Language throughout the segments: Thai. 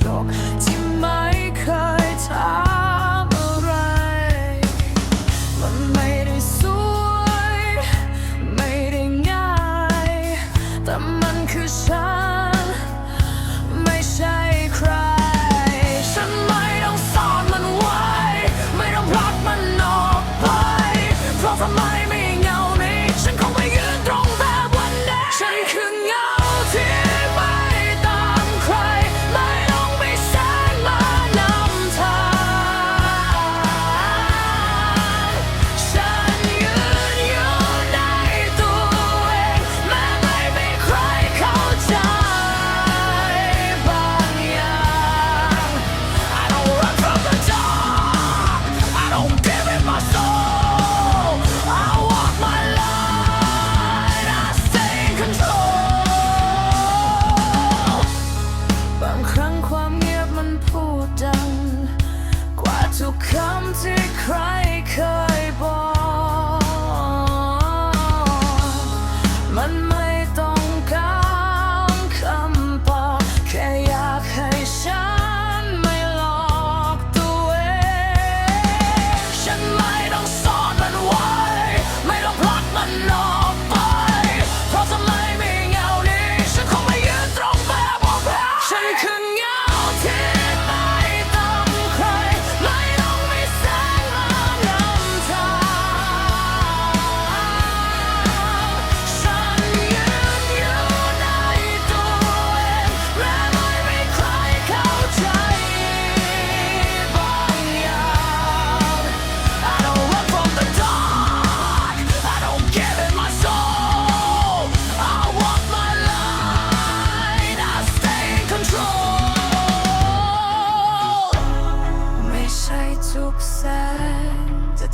talk. to come to Christ.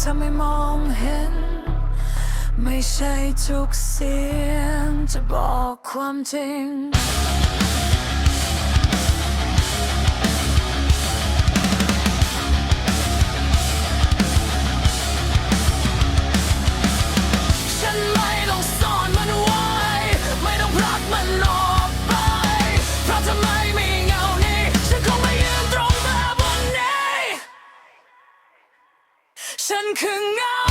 ถ้าไม่มองเห็น ไม่ใช่ทุกเสียงจะบอกความจริง ฉันคืองา